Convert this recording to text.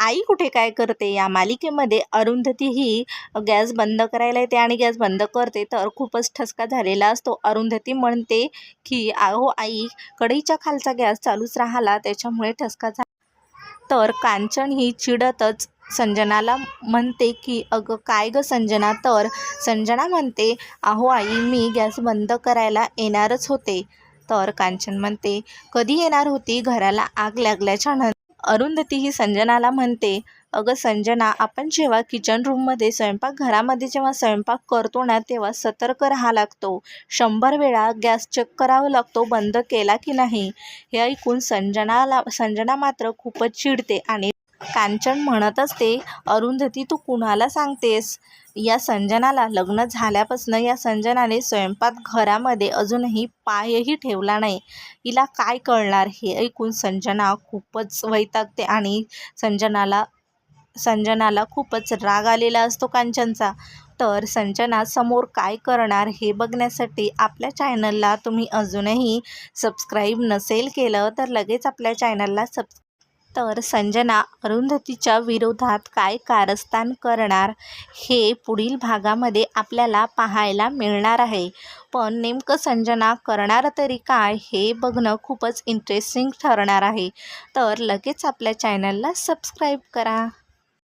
आई कुठे काय करते? या मालिकेमध्ये अरुंधती ही गॅस बंद करायला येते आणि गॅस बंद करते तर खूपच ठसका झालेला असतो. अरुंधती म्हणते की अहो आई कढईच्या खालचा गॅस चालूच राहिला त्याच्यामुळे ठसका झाला तर कांचन ही चिडतच संजनाला म्हणते की अगं काय गं संजना? तर संजना म्हणते अहो आई मी गॅस बंद करायला येणारच होते. तर कांचन म्हणते कधी येणार होती? घराला आग लागल्याच्या नंतर अरुंधती ही संजनाला म्हणते अगं संजना आपण जेव्हा किचन रूममध्ये स्वयंपाकघरामध्ये जेव्हा स्वयंपाक करतो ना तेव्हा सतर्क राहा लागतो. शंभर वेळा गॅस चेक करावा लागतो बंद केला की नाही. हे ऐकून संजनाला संजना मात्र खूपच चिडते आणि कांचन म्हणत असते अरुंधती तू कुणाला सांगतेस? या संजनाला लग्न झाल्यापासून या संजनाने स्वयंपाक घरामध्ये अजूनही पायही ठेवला नाही. हिला काय कळणार? हे ऐकून संजना खूपच वैतागते आणि संजनाला संजनाला खूपच राग आलेला असतो कांचनचा. तर संजना समोर काय करणार हे बघण्यासाठी आपल्या चॅनलला तुम्ही अजूनही सबस्क्राईब नसेल केलं तर लगेच आपल्या चॅनलला सब तर संजना अरुंधतीच्या विरोधात काय कारस्थान करणार हे पुढील भागामध्ये आपल्याला पाहायला मिळणार आहे. पण नेमकं संजना करणार तरी काय हे बघणं खूपच इंटरेस्टिंग ठरणार आहे. तर लगेच आपल्या चॅनलला सबस्क्राईब करा.